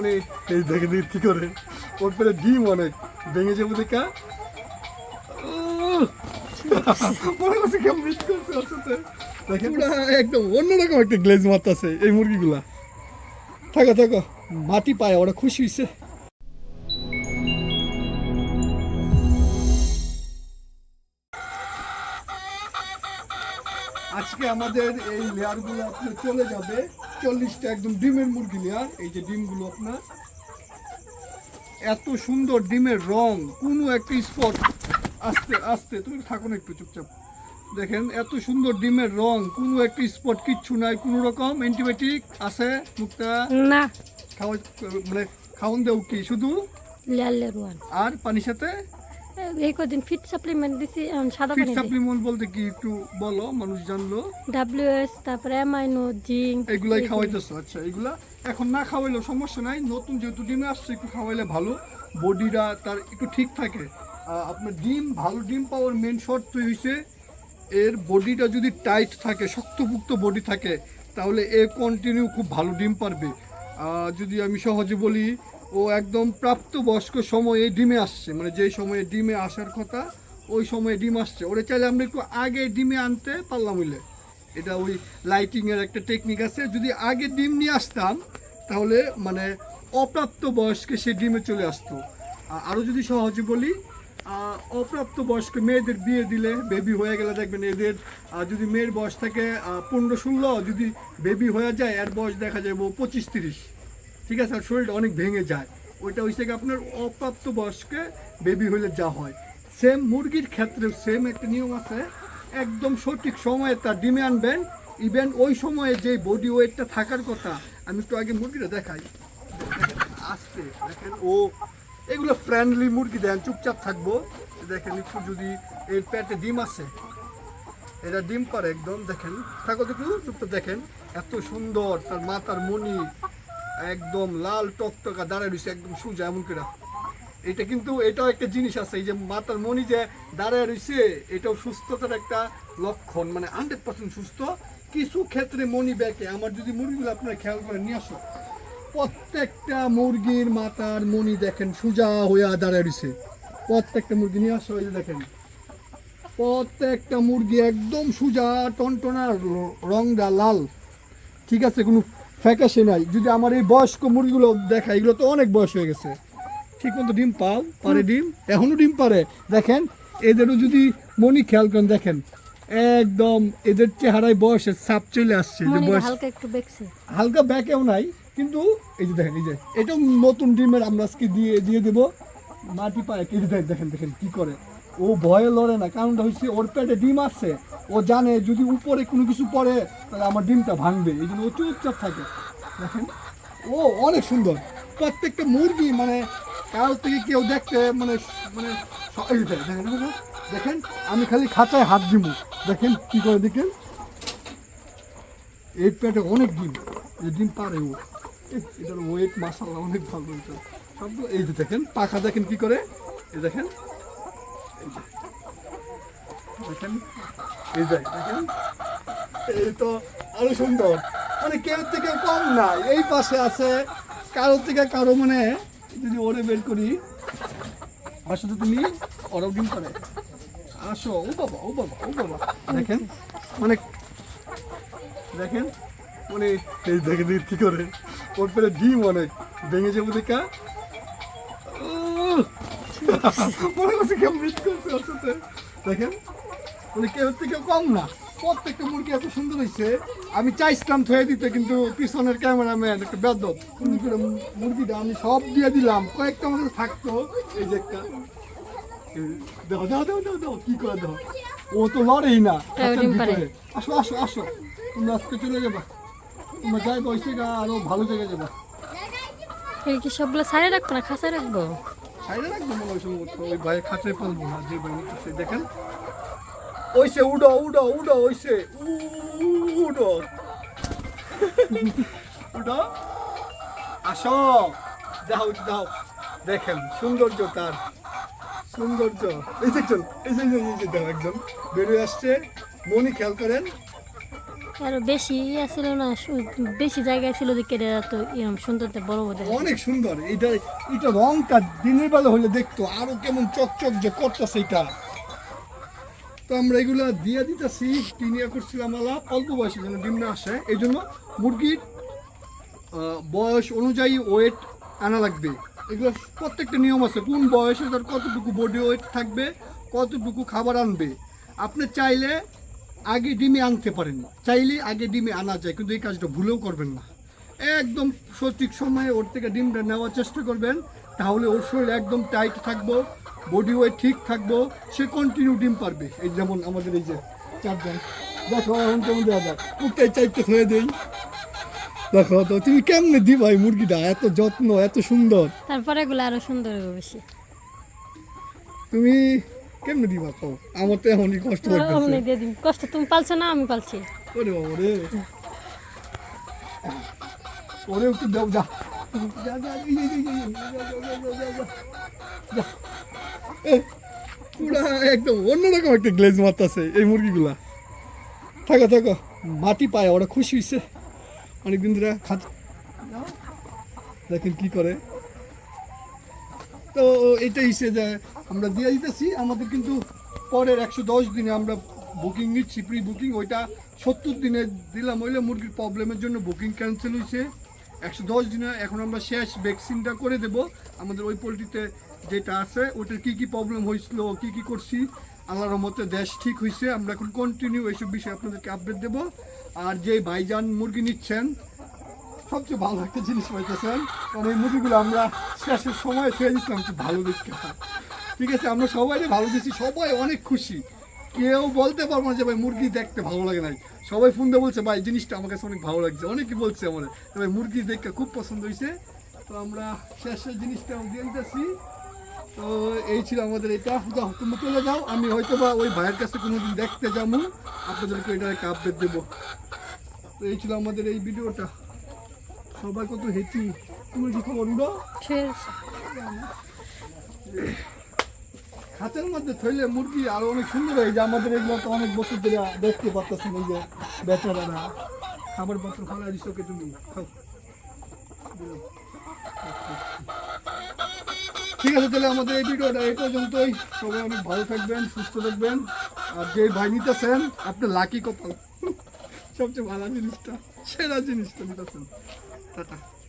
মানে এই দেখে দিন কি করে? ওর পেলে ডিম অনেক। ভেঙে যাব দেখা মনে করছে কেমন মিট করছে ওর সাথে। দেখেন একদম অন্যরকম একটা গ্লেজ মারতেছে এই মুরগিগুলা। থাকো থাকো। মাটি পায় ওরা খুশি হয়েছে আজকে আমাদের এই লেয়ারগুলো আপনার চলে যাবে। চল্লিশটা একদম ডিমের মুরগি লেয়ার এই যে ডিমগুলো আপনার এত সুন্দর ডিমের রং কোনো একটা স্পট আস্তে আস্তে। তুমি থাকো না একটু চুপচাপ। দেখেন এত সুন্দর ডিমের রং কোনো একটা স্পট কিচ্ছু নাই কোনো রকম অ্যান্টিবায়োটিক আছে মুক্তা না। খাওয়া মানে খাওয়ান দেও কি? শুধু? আর পানির সাথে? এই কদিন ফিট সাপ্লিমেন্ট দিছি সাদা পানি সাপ্লিমেন্ট বলতে কি একটু বলো মানুষ জানলো? ডাব্লিউ এস তারপরে এমাইনো জিঙ্ক এগুলাই খাওয়াইতেছো আচ্ছা এগুলা এখন না খাওয়াইলেও সমস্যা নাই নতুন যেহেতু ডিমে আসছে একটু খাওয়াইলে ভালো। বডিটা তার একটু ঠিক থাকে। আপনার ডিম ভালো ডিম পাওয়ার মেন শর্ত হয়েছে এর বডিটা যদি টাইট থাকে শক্তপুক্ত বডি থাকে তাহলে এ কন্টিনিউ খুব ভালো ডিম পারবে। আহ, যদি আমি সহজে বলি ও একদম প্রাপ্তবয়স্ক সময়ে ডিমে আসছে। মানে যেই সময়ে ডিমে আসার কথা, ওই সময়ে ডিম আসছে। ওরে চাইলে আমরা একটু আগে ডিমে আনতে পারলাম হইলে। এটা ওই লাইটিংয়ের একটা টেকনিক আছে। যদি আগে ডিম নিয়ে আসতাম, তাহলে মানে অপ্রাপ্ত বয়স্কে সে ডিমে চলে আসতো। আ- আরও যদি সহজে বলি অপ্রাপ্ত বয়স্ক মেয়েদের বিয়ে দিলে বেবি হয়ে গেলে দেখবেন এদের যদি মেয়ের বয়স থাকে পনেরো ষোলো, যদি বেবি হয়ে যায়, এর বয়স দেখা যাবে পঁচিশ তিরিশ। ঠিক আছে আর শরীরটা অনেক ভেঙে যায়। ওইটা হচ্ছে কি আপনার অপ্রাপ্ত বয়স্কে বেবি হলে যা হয়। সেম মুরগির ক্ষেত্রেও সেম একটা নিয়ম আছে। একদম সঠিক সময়ে তার ডিমে আনবেন। ইভেন ওই সময়ে যে বডি ওয়েটটা থাকার কথা আমি একটু আগে মুরগিটা দেখাই। দেখেন, আস্তে দেখেন ও এগুলো ফ্রেন্ডলি মুরগি দেন চুপচাপ থাকব। দেখেন একটু যদি এর পেটে ডিম আছে এটা ডিম পারে একদম দেখেন। থাকো একটু চুপচাপ দেখেন। এত সুন্দর তার মাথার মণি একদম লাল টকটকা দাঁড়ায় রয়েছে, একদম সোজা এমন করে। এটা কিন্তু, এটাও একটা জিনিস আছে, এই যে মাথার মণি যে দাঁড়ায় রয়েছে, এটাও সুস্থতার একটা লক্ষণ মানে হান্ড্রেড পার্সেন্ট সুস্থ। কিছু ক্ষেত্রে মণি ব্যাকে আমার যদি মুরগিগুলো আপনারা খেয়াল করে নিয়ে আসো প্রত্যেকটা মুরগির মাথার মণি দেখেন, সোজা হয়ে দাঁড়ায় রয়েছে। প্রত্যেকটা মুরগি নিয়ে আসো, এই দেখেন। প্রত্যেকটা মুরগি একদম সুজা টনটনা রংটা লাল। ঠিক আছে, কোনো ফ্যাকাশে নাই। যদি আমার এই বয়স্ক মুরগিগুলো দেখা এগুলো তো অনেক বয়স হয়ে গেছে। ঠিক মতো ডিম পাও পারে ডিম এখনও ডিম পারে। দেখেন এদেরও যদি মনি খেয়াল করেন দেখেন একদম এদের চেহারায় বয়সের ছাপ চলে আসছে যে বয়স হালকা একটু বেকছে। হালকা ব্যাকেও নাই কিন্তু এই যে দেখেন এই যে এটাও নতুন ডিমের আমরা আজকে দিয়ে দিয়ে দেবো। মাটি পায়ে কেটে দেয় দেখেন দেখেন কি করে। ও ভয়ে লড়ে না কারণটা হচ্ছে ওর পেটে ডিম আসছে ও জানে যদি উপরে কোনো কিছু পড়ে তাহলে আমার ডিমটা ভাঙবে। এই জন্য ও চুপচাপ থাকে। দেখেন ও অনেক সুন্দর। প্রত্যেকটা মুরগি মানে কারোর থেকে কেউ দেখতে মানে মানে দেখেন দেখেন, আমি খালি খাঁচায় হাত দিব। দেখেন কি করে দেখেন? এই পেটে অনেক ডিম। এই ডিম পারে ও। এটার ওয়েট মাসাল্লাহ অনেক ভালো। সব এই যে দেখেন পাখা দেখেন কি করে? এই দেখেন। দেখেন, এই দেখেন, এই তো আরও সুন্দর। মানে কেউ থেকে কম না, এই পাশে আছে কারও থেকে কারও মানে যদি ওরে বের করি আসো তো তুমি ওরাও ডিম পারে আসো, ও বাবা ও বাবা ও বাবা, দেখেন মানে দেখেন মানে এই কি করে? ওর পেলে ডিম অনেক, ভেঙে যাব দেখা! মনে করছে কেমন মিট করছে ওর দেখেন মানে কেউ থেকে কম না। প্রত্যেকটা মুরগি এত সুন্দর হয়েছে আমি চাইছিলাম থয়ে দিতে কিন্তু পিছনের ক্যামেরাম্যান একটা কিন্তু করে মুরগিটা আমি সব দিয়ে দিলাম। কয়েকটা আমাদের থাকতো এই যে একটা দেখো দেখো দেখো দেখো দেখো কি করে দেখো। ও তো লড়েই না হ্যাঁ। আসো আসো আসো তোমরা আজকে চলে যাবা। তোমরা যাই বসে গা আরও ভালো জায়গায় যাবা। এই কি সবগুলো সাইডে রাখব না? খাসায় রাখব? সাইডে রাখব মনে হয় সম্ভবত, ওই ভাই খাঁচায় পালবো না, যে ভাই নিতেছে, দেখেন। ওইসে, উডো উডো উডো, ওইসে উডো। উডো। আসো। দাও দাও। দেখেন, সৌন্দর্য তার। সৌন্দর্য। এই যে এই যে- এই যে দাও একদম বেরিয়ে আসছে। মনি খেয়াল করেন আরও বেশি ইয়ে ছিল না বেশি জায়গায় ছিল যে কেটে তো এরকম সুন্দর তো বড় বড় অনেক সুন্দর এটা এটা রংটা দিনের বেলা হলে দেখতো, আরও কেমন চকচক যে করতেছে এটা তো আমরা এগুলা দিয়ে দিতেছি, টিনিয়া করছিলাম আলাপ, অল্প বয়সে যেন ডিম না আসে এই জন্য মুরগির বয়স অনুযায়ী ওয়েট আনা লাগবে। এগুলো প্রত্যেকটা নিয়ম আছে, কোন বয়সে তার কতটুকু বডি ওয়েট থাকবে, কতটুকু খাবার আনবে। আপনি চাইলে আগে ডিমে আনতে পারেন না। চাইলে আগে ডিমে আনা যায় কিন্তু এই কাজটা ভুলেও করবেন না। একদম সঠিক সময়ে ওর থেকে ডিমটা নেওয়ার চেষ্টা করবেন তাহলে ওর শরীর একদম টাইট থাকব বডি ওয়েট ঠিক থাকব সে কন্টিনিউ ডিম পারবে। এই যেমন আমাদের এই যে চারজন। দেখো এখন কেমন দেওয়া যাক মুখটাই চাইতে হয়ে দেই। দেখো তো তুমি কেমনে দিবা এই মুরগিটা? এত যত্ন এত সুন্দর। তারপরে এগুলো আরও সুন্দর হবে বেশি। তুমি কেমনে দিবা কও? আমার তো এমনই কষ্ট লাগতেছে দিয়ে কষ্ট তুমি পালছো না আমি পালছি। ওরে বাবা রে। ওরে একটু দাও যা। যা যা এই, যা, পুরা একদম অন্যরকম একটা গ্লেজ মারতাছে এই মুরগিগুলা। থাকো থাকো। মাটি পায় ওরা খুশি হয়েছে অনেকদিন ধরে খাত দেখেন কি করে। তো এটা হিসে যে আমরা দিয়ে দিতেছি, আমাদের কিন্তু পরের একশো দশ দিনে আমরা বুকিং নিচ্ছি প্রি বুকিং ওইটা সত্তর দিনে দিলাম হইলে মুরগির প্রবলেমের জন্য বুকিং ক্যান্সেল হয়েছে একশো দশ দিনে এখন আমরা শেষ ভ্যাকসিনটা করে দেব। আমাদের ওই পোলট্রিতে যেটা আছে ওটার কি কি প্রবলেম হয়েছিল কি কি করছি আল্লাহর মতে দেশ ঠিক হয়েছে আমরা এখন কন্টিনিউ এইসব বিষয়ে আপনাদেরকে আপডেট দেব। আর যে ভাইজান মুরগি নিচ্ছেন সবচেয়ে ভালো একটা জিনিস পাইতেছেন কারণ এই মুরগিগুলো আমরা শেষের সময় ছেড়ে দিচ্ছিলাম খুব ভালো দেখতে। ঠিক আছে, আমরা সবাই ভালো দিচ্ছি সবাই অনেক খুশি। কেউ বলতে পারব না যে ভাই মুরগি দেখতে ভালো লাগে নাই। সবাই ফোন দিয়ে বলছে, ভাই, জিনিসটা আমার কাছে অনেক ভালো লাগছে। অনেকে বলছে আমার ভাই, মুরগি দেখতে খুব পছন্দ হয়েছে। তো আমরা শেষের জিনিসটা দিয়ে দিতেছি। তো এই ছিল আমাদের এটা। যাও তুমি চলে যাও। আমি হয়তো বা ওই ভাইয়ের কাছে কোনোদিন দেখতে যাব। আপনাদেরকে এটা একটা আপডেট দেবো। তো এই ছিল আমাদের এই ভিডিওটা। সবাই কত হেঁচি। তুমি কি খবর উঠো খাঁচার মধ্যে থইলে মুরগি আরও অনেক সুন্দর হয় যে আমাদের এগুলো তো অনেক বছর ধরে দেখতে পাচ্ছেন এই যে বেচারারা। খাবার পত্র ফেলা দিচ্ছকে তুমি? খাও। ঠিক আছে তাহলে আমাদের এই ভিডিওটা এই পর্যন্তই। সবাই অনেক ভালো থাকবেন সুস্থ থাকবেন। আর যে ভাই নিতেছেন আপনার লাকি কপাল। সবচেয়ে ভালো জিনিসটা সেরা জিনিসটা নিতেছেন। Hakikaten.